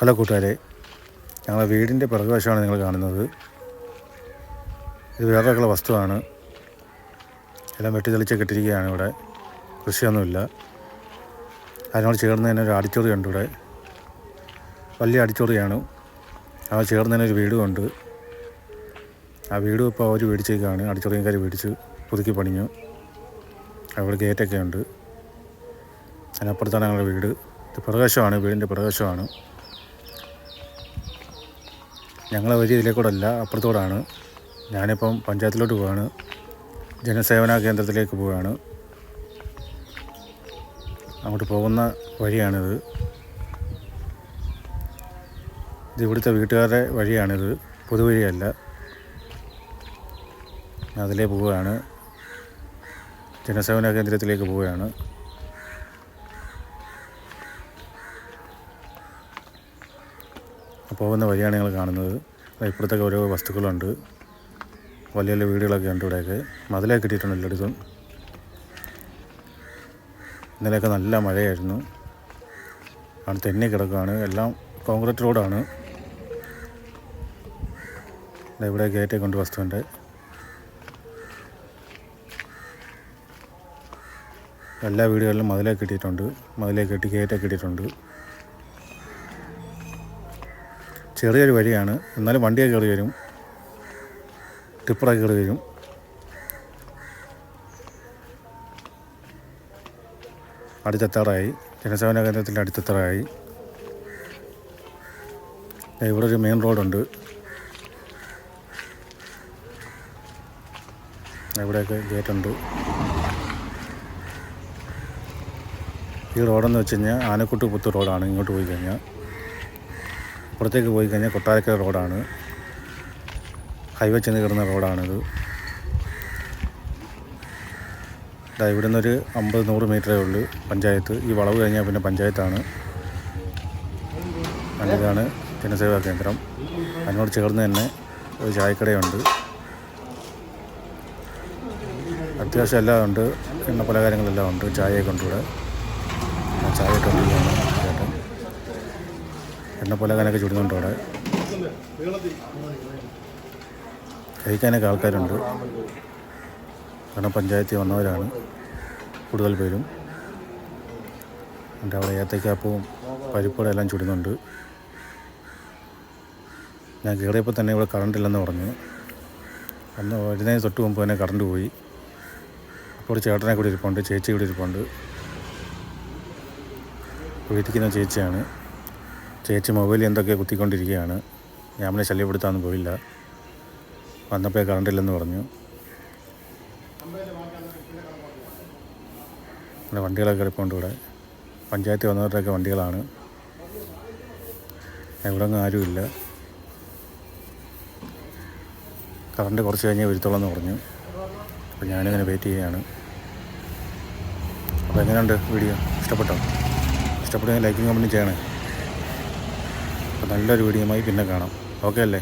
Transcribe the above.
Hello കൂട്ടുകാരെ. ഞങ്ങളുടെ വീടിന്റെ പിറകുവശമാണ് നിങ്ങൾ കാണുന്നത്. ഇത് വേറൊക്കെയുള്ള വസ്തുവാണ്. എല്ലാം വെട്ടി തെളിച്ച് കെട്ടിരിക്കുകയാണ് ഇവിടെ. കൃഷിയൊന്നുമില്ല. അതിനോട് ചേർന്ന് തന്നെ ഒരു ആഡിറ്റോറിയം ഉണ്ട് ഇവിടെ. വലിയ ആഡിറ്റോറിയമാണ് അത് ചേർന്ന് തന്നെ ഒരു വീടും ഉണ്ട്. ആ വീടും ഇപ്പോൾ അവർ മേടിച്ചേക്കാണ്. ആഡിറ്റോറിയംകാർ മേടിച്ച് പുതുക്കി പണിഞ്ഞു. അവിടെ ഗേറ്റൊക്കെ ഉണ്ട്. അതിനപ്പുറത്താണ് ഞങ്ങളുടെ വീട്. ഇത് പ്രകാശമാണ് വീടിന്റെ പ്രകാശമാണ് ഞങ്ങളെ വഴി ഇതിലേക്കൂടല്ല അപ്പുറത്തോടാണ്. ഞാനിപ്പം പഞ്ചായത്തിലോട്ട് പോവാണ്. ജനസേവന കേന്ദ്രത്തിലേക്ക് പോവുകയാണ് അങ്ങോട്ട് പോകുന്ന വഴിയാണിത്. ഇത് ഇവിടുത്തെ വീട്ടുകാരുടെ വഴിയാണിത്. പൊതുവഴിയല്ല. അതിലേ പോവുകയാണ് ജനസേവന കേന്ദ്രത്തിലേക്ക് പോവുകയാണ് പോകുന്ന വഴിയാണ് ഞങ്ങൾ കാണുന്നത്. ഇപ്പോഴത്തൊക്കെ ഓരോ വസ്തുക്കളുണ്ട്. വലിയ വലിയ വീടുകളൊക്കെ ഉണ്ട് ഇവിടെയൊക്കെ. മതിലൊക്കെ കിട്ടിയിട്ടുണ്ട് എല്ലായിടത്തും. ഇന്നലെയൊക്കെ നല്ല മഴയായിരുന്നു. ആണ് തെന്നി കിടക്കുകയാണ്. എല്ലാം കോൺക്രീറ്റ് റോഡാണ്. ഇവിടെ ഗേറ്റൊക്കെ ഉണ്ട് വസ്തുവിന്റെ. എല്ലാ വീടുകളിലും മതിലൊക്കെ കിട്ടിയിട്ടുണ്ട്. മതിലൊക്കെ കെട്ടി ഗേറ്റൊക്കെ കിട്ടിയിട്ടുണ്ട് ചെറിയൊരു വഴിയാണ്. എന്നാലും വണ്ടിയൊക്കെ കയറി വരും. ടിപ്പറൊക്കെ കയറി വരും. അടുത്തെത്താറായി. ജനസേവന കേന്ദ്രത്തിന്റെ അടുത്തെത്താറായി. ഇവിടെ ഒരു മെയിൻ റോഡുണ്ട്. ഇവിടെയൊക്കെ ഗേറ്റുണ്ട്. ഈ റോഡെന്ന് വെച്ച് കഴിഞ്ഞാൽ ആനക്കുട്ടി പുത്തൂർ റോഡാണ് ഇങ്ങോട്ട് പോയി കഴിഞ്ഞാൽ. അപ്പുറത്തേക്ക് പോയി കഴിഞ്ഞാൽ കൊട്ടാരക്കര റോഡാണ്. ഹൈവേ ചെന്ന് കയറുന്ന റോഡാണിത്. ഇതാ ഇവിടെ നിന്നൊരു അമ്പത് നൂറ് മീറ്ററേ ഉള്ളൂ പഞ്ചായത്ത്. ഈ വളവ് കഴിഞ്ഞാൽ പിന്നെ പഞ്ചായത്താണ്. ഇതാണ് ജനസേവാ കേന്ദ്രം. അതിനോട് ചേർന്ന് തന്നെ ഒരു ചായക്കടയുണ്ട്. അത്യാവശ്യം എല്ലാം ഉണ്ട് എണ്ണ പലഹാരങ്ങളെല്ലാം ഉണ്ട്. ചായയൊക്കെ ഉണ്ട് ഇവിടെ. ചായ ചേട്ടൻ എണ്ണ പലഹാരമൊക്കെ ചുടുന്നുണ്ട് അവിടെ. കഴിക്കാനൊക്കെ ആൾക്കാരുണ്ട്. കാരണം പഞ്ചായത്തിൽ വന്നവരാണ് കൂടുതൽ പേരും. എന്റെ അവിടെ ഏത്തക്കാപ്പവും പരിപ്പുകളും എല്ലാം ചുടുന്നുണ്ട്. ഞാൻ കയറിയപ്പോൾ തന്നെ ഇവിടെ കറണ്ട് ഇല്ലെന്ന് പറഞ്ഞു. അന്ന് വരുന്നതിന് തൊട്ട് മുമ്പ് തന്നെ കറണ്ട് പോയി. അപ്പോൾ ഒരു ചേട്ടനെ കൂടി ഇരിപ്പുണ്ട് ചേച്ചി കൂടി ഇരിപ്പുണ്ട്. വീട്ടിക്കുന്ന ചേച്ചിയാണ്. ചേച്ചി മൊബൈലിൽ എന്തൊക്കെ കുത്തിക്കൊണ്ടിരിക്കുകയാണ് ഞാൻ അവനെ ശല്യപ്പെടുത്താമെന്ന് പോയില്ല. വന്നപ്പോൾ കറണ്ട് ഇല്ലെന്ന് പറഞ്ഞു. ഇവിടെ വണ്ടികളൊക്കെ കിടപ്പുണ്ട് ഇവിടെ. പഞ്ചായത്തിൽ വന്നവരുടെയൊക്കെ വണ്ടികളാണ്. ഇവിടെ ഒന്നും ആരുമില്ല കറണ്ട് കുറച്ച് കഴിഞ്ഞേ വരുത്തോളം എന്ന് പറഞ്ഞു. അപ്പോൾ ഞാനിങ്ങനെ വെയിറ്റ് ചെയ്യുകയാണ്. അപ്പോൾ എങ്ങനെയുണ്ട് വീഡിയോ ഇഷ്ടപ്പെട്ടോ? ഇഷ്ടപ്പെട്ടെങ്കിൽ ലൈക്കും കമന്റും ചെയ്യണേ. നല്ലൊരു വീഡിയോയുമായി പിന്നെ കാണാം. ഓക്കെ അല്ലേ?